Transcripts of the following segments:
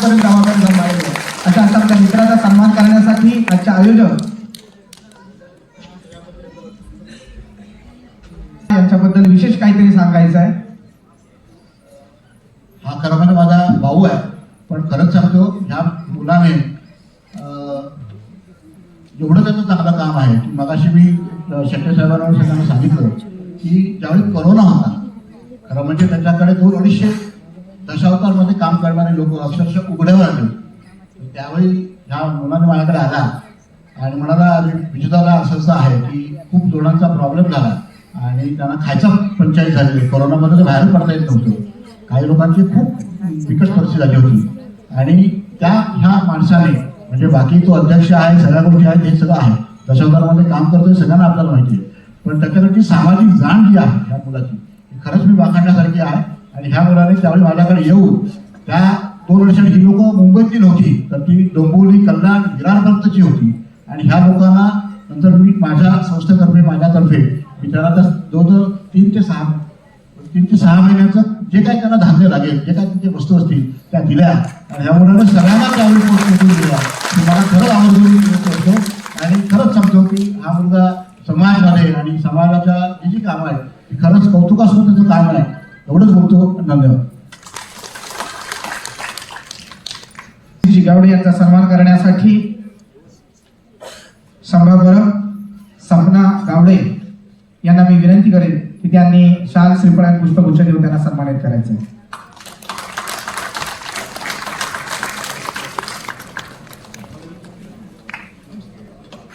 शेवटपर्यंत गावाकडे सांभाळले अशा अशा आपल्या मित्राचा सन्मान करण्यासाठी आजच्या आयोजक यांच्याबद्दल विशेष काहीतरी सांगायचं आहे. हा खरं म्हणजे माझा भाऊ आहे. पण खरंच सांगतो ह्या मुलाने अं, एवढं त्याचं चांगलं काम आहे. की मगाशी मी शेट्टे साहेबांना सगळ्यांना सांगितलं की ज्यावेळी करोना होता खरं म्हणजे त्याच्याकडे दोन अडीचशे दशावतारमध्ये काम करणारे लोक अक्षरशः उघड्यावर त्यावेळी ह्या मुलाने माझ्याकडे आला आणि म्हणाला विजेताला असं असं आहे की खूप जणांचा प्रॉब्लेम झाला आणि त्यांना खायचा पंचायत झालेली कोरोनामध्ये बाहेर पडता येत नव्हतं. काही लोकांची खूप बिकट परिस्थिती झाली होती. आणि त्या ह्या माणसाने म्हणजे बाकी तो अध्यक्ष आहे सगळ्या गोष्टी आहेत हे सगळं आहे. दशावतारामध्ये काम करतोय सगळ्यांना आपल्याला माहिती आहे. पण त्याच्याकडची सामाजिक जाण जी आहे ह्या मुलाची खरंच मी वाखाणण्यासारखी आहे. आणि ह्या मुलाने त्यावेळी माझ्याकडे येऊन त्या दोन वर्षात ही लोक मुंबईतली नव्हती. तर ती डोंबिवली कल्याण विरारपर्यंतची होती. आणि ह्या लोकांना नंतर मी माझ्या संस्थेतर्फे माझ्यातर्फे मी त्यांना त्या जवळजवळ तीन ते सहा तीन ते सहा महिन्याचं जे काही त्यांना धान्य लागेल जे काही त्यांच्या वस्तू असतील त्या दिल्या. आणि ह्या मुलाने सगळ्यांना त्यावेळी पोस्ट दिला. मला खरंच आवडून करतो आणि खरंच सांगतो की हा मुलगा समाजमध्ये आणि समाजाच्या जी जी कामं आहेत ती खरंच कौतुकास्पद त्याचं काम आहे. एवढंच बोलतो. धन्यवाद. गावडे यांचा सन्मान करण्यासाठी सभागृह सपना गावडे यांना मी विनंती करेन की त्यांनी शाल श्रीफळ आणि पुष्पगुच्छ देऊन त्यांना सन्मानित करायचं. आहे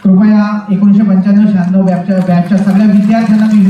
कृपया एकोणीशे पंच्याण्णव शहाण्णव बॅचच्या बॅचच्या सगळ्या विद्यार्थ्यांना मी